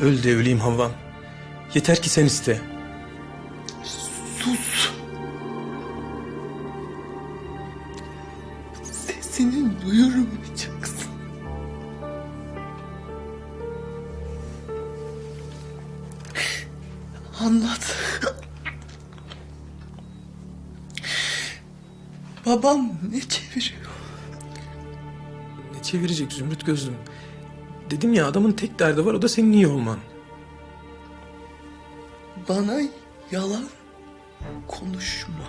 Öl de öleyim Havvam. Yeter ki sen iste. Sus. Sesini duyurmayacaksın. Anlat. Babam ne çeviriyor? Ne çevirecek Zümrüt gözlüm? Dedim ya adamın tek derdi var o da senin iyi olman. Bana yalan konuşma.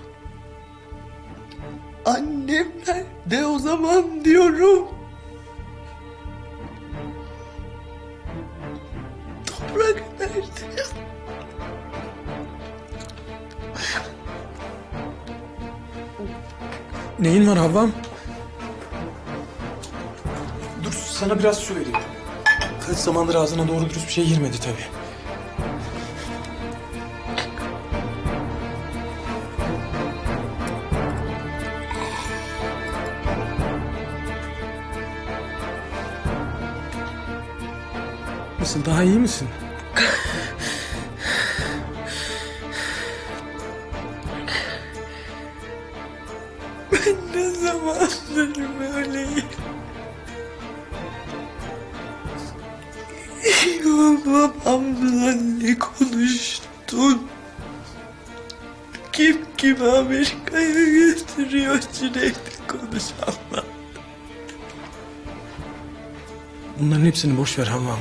Annem nerede o zaman diyorum. Toprak nerede? Neyin var Havvam? Dur sana biraz su vereyim. Kaç zamandır ağzına doğru dürüst bir şey girmedi tabii. Nasıl daha iyi misin? Ben ne zamandır böyleyim. Babamla ne konuştun? Kim kimi Amerika'ya götürüyor sürekli konuşanlar. Bunların hepsini boş ver Havvam.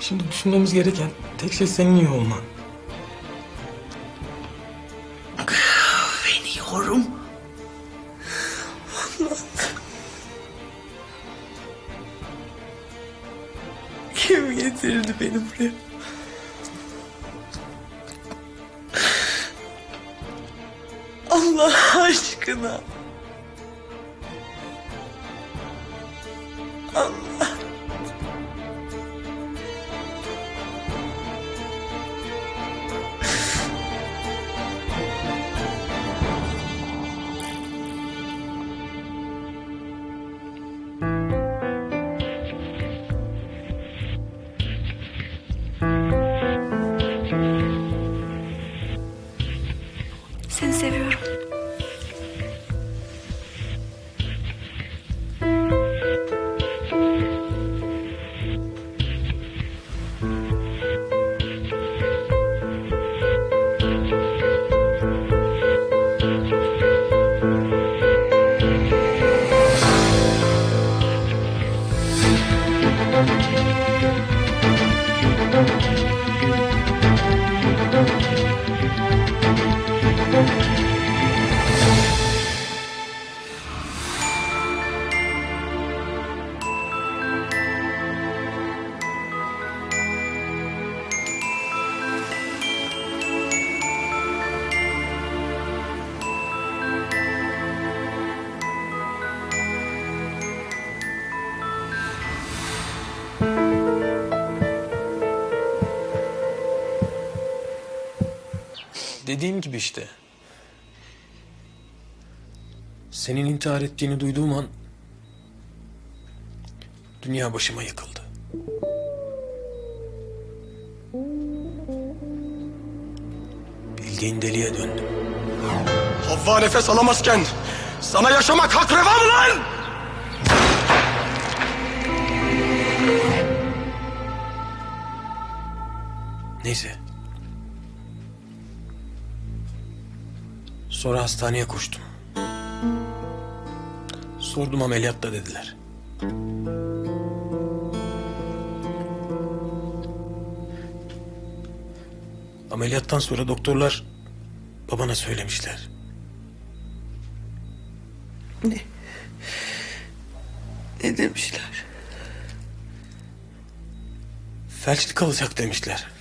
Şimdi düşünmemiz gereken tek şey senin iyi olman. Allah aşkına. Allah. Música Dediğim gibi işte. Senin intihar ettiğini duyduğum an dünya başıma yıkıldı. Bildiğin deliye döndüm. Havva nefes alamazken sana yaşamak hak reva mı lan? Neyse. Sonra hastaneye koştum. Sordum ameliyatta dediler. Ameliyattan sonra doktorlar babana söylemişler. Ne? Ne demişler? Felçli kalacak demişler.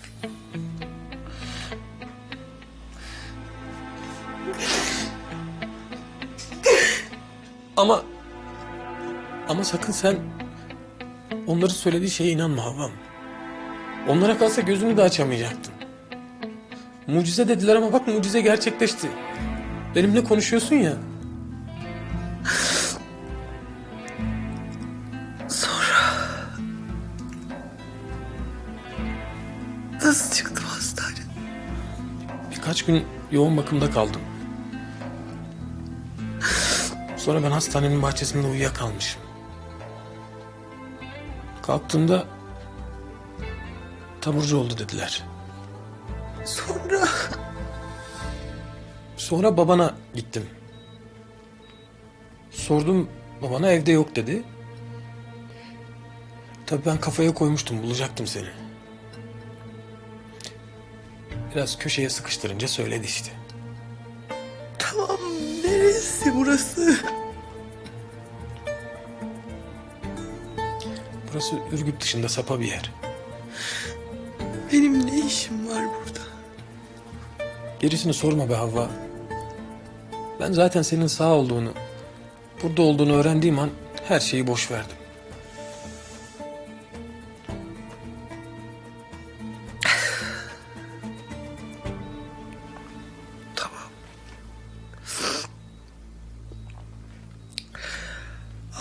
Ama ama sakın sen onların söylediği şeye inanma Havvam. Onlara kalsa gözünü de açamayacaktın. Mucize dediler ama bak mucize gerçekleşti. Benimle konuşuyorsun ya. Sonra Nasıl çıktım hastane? Birkaç gün yoğun bakımda kaldım. Sonra ben hastanenin bahçesinde uyuyakalmışım. Kalktığımda taburcu oldu dediler. Sonra Sonra babana gittim. Sordum babana evde yok dedi. Tabii ben kafaya koymuştum bulacaktım seni. Biraz köşeye sıkıştırınca söyledi işte. Neresi burası? Burası Ürgüp dışında sapa bir yer. Benim ne işim var burada? Gerisini sorma be Havva. Ben zaten senin sağ olduğunu, burada olduğunu öğrendiğim an her şeyi boş verdim.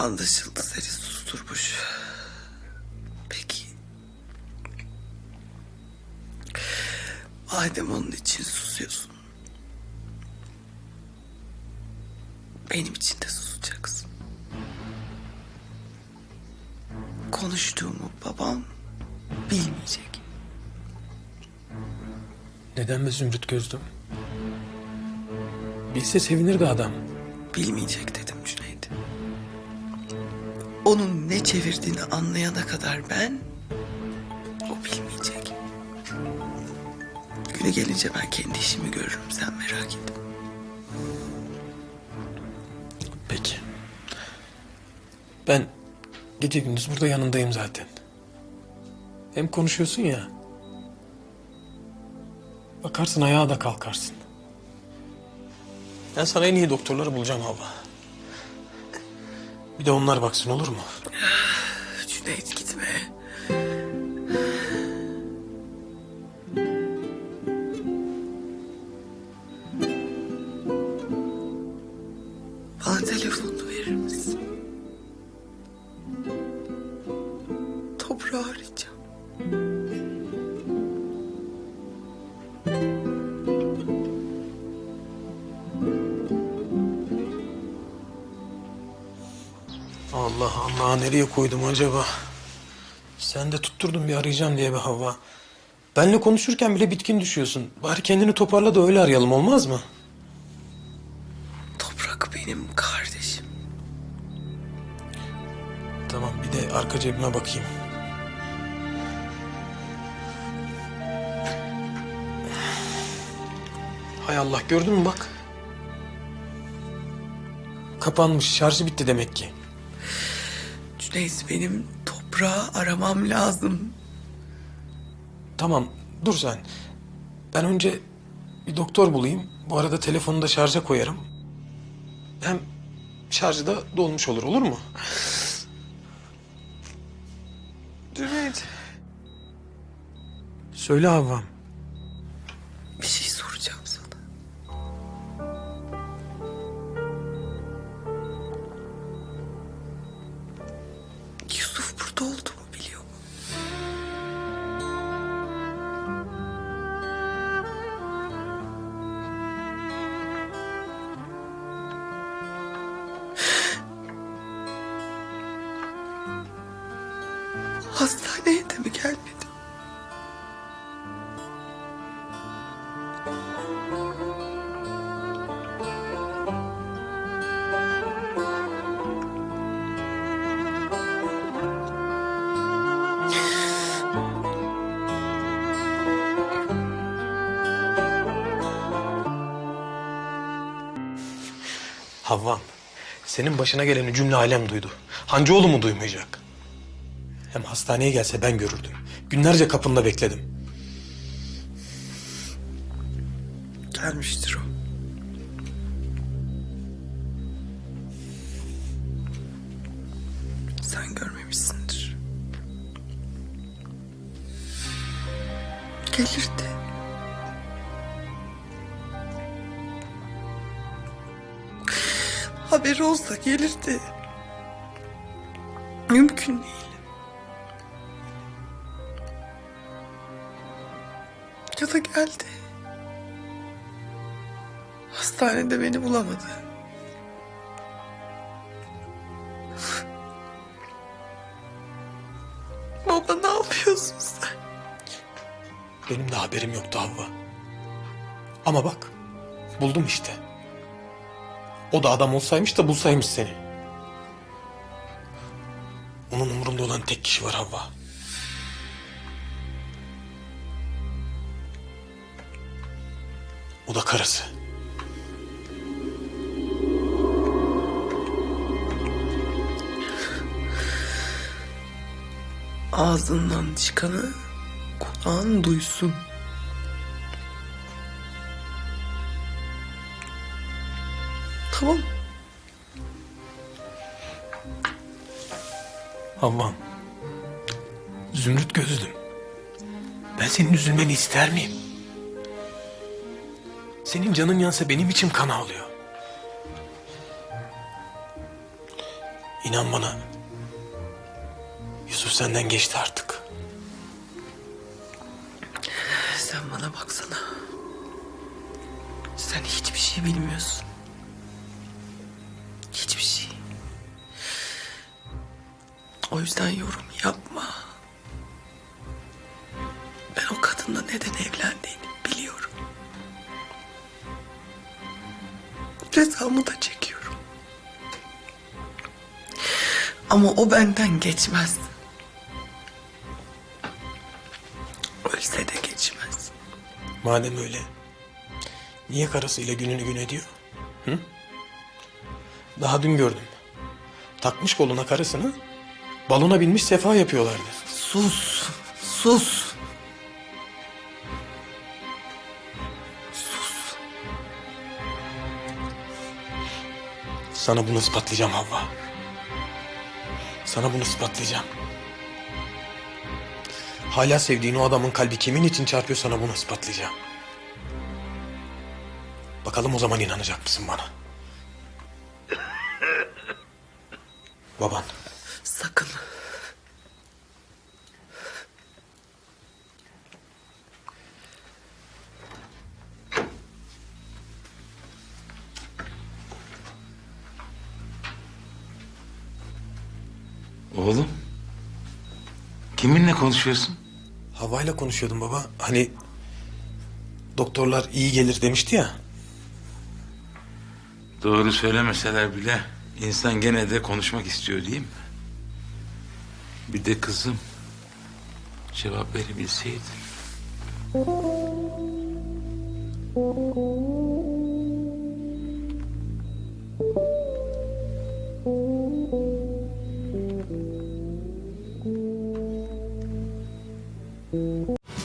Anlaşıldı seni susturmuş. Peki. Madem onun için susuyorsun. Benim için de susacaksın. Konuştuğumu babam bilmeyecek. Neden be Zümrüt Gözlüm? Bilse sevinirdi adam. Bilmeyecek dedim. Onun ne çevirdiğini anlayana kadar ben... ...o bilmeyecek. Günü gelince ben kendi işimi görürüm sen merak etme. Peki. Ben gece gündüz burada yanındayım zaten. Hem konuşuyorsun ya. Bakarsın ayağa da kalkarsın. Ben sana en iyi doktorları bulacağım abla. Bir de onlar baksın olur mu? Allah Allah nereye koydum acaba? Sen de tutturdun bir arayacağım diye be Havva. Benle konuşurken bile bitkin düşüyorsun. Bari kendini toparla da öyle arayalım olmaz mı? Toprak benim kardeşim. Tamam bir de arka cebime bakayım. Hay Allah gördün mü bak. Kapanmış şarjı bitti demek ki. Cüneyt benim toprağı aramam lazım. Tamam dur sen. Ben önce bir doktor bulayım. Bu arada telefonu da şarja koyarım. Hem şarjı da dolmuş olur olur mu? Cüneyt. Söyle Havvam. Hastaneye de mi gelmedi? Havvam. Senin başına geleni cümle alem duydu. Hancıoğlu mu duymayacak? Hem hastaneye gelse ben görürdüm. Günlerce kapında bekledim. Gelmiştir o. Sen görmemişsindir. Gelirdi. Haberi olsa gelirdi. Mümkün değil. Alanya'da geldi. Hastanede beni bulamadı. Baba ne yapıyorsun sen? Benim de haberim yoktu Havva. Ama bak buldum işte. O da adam olsaymış da bulsaymış seni. Onun umurunda olan tek kişi var Havva. O da karısı. Ağzından çıkanı kulağın duysun. Tamam. Havvam. Zümrüt gözlüm. Ben senin üzülmeni ister miyim? Senin canın yansa benim içim kan ağlıyor. İnan bana. Yusuf senden geçti artık. Sen bana baksana. Sen hiçbir şey bilmiyorsun. Hiçbir şey. O yüzden yorum yapma. Ben o kadınla neden evlendiğini Cezamı da çekiyorum. Ama o benden geçmez. Ölse de geçmez. Madem öyle. Niye karısıyla gününü gün ediyor? Hı? Daha dün gördüm. Takmış koluna karısını. Balona binmiş sefa yapıyorlardı. Sus, sus. Sana bunu ispatlayacağım Havva. Sana bunu ispatlayacağım. Hala sevdiğin o adamın kalbi kimin için çarpıyor sana bunu ispatlayacağım. Bakalım o zaman inanacak mısın bana? Baban. Konuşuyorsun? Havva'yla konuşuyordum baba. Hani doktorlar iyi gelir demişti ya. Doğru söylemeseler bile insan gene de konuşmak istiyor değil mi? Bir de kızım cevap verebilseydi.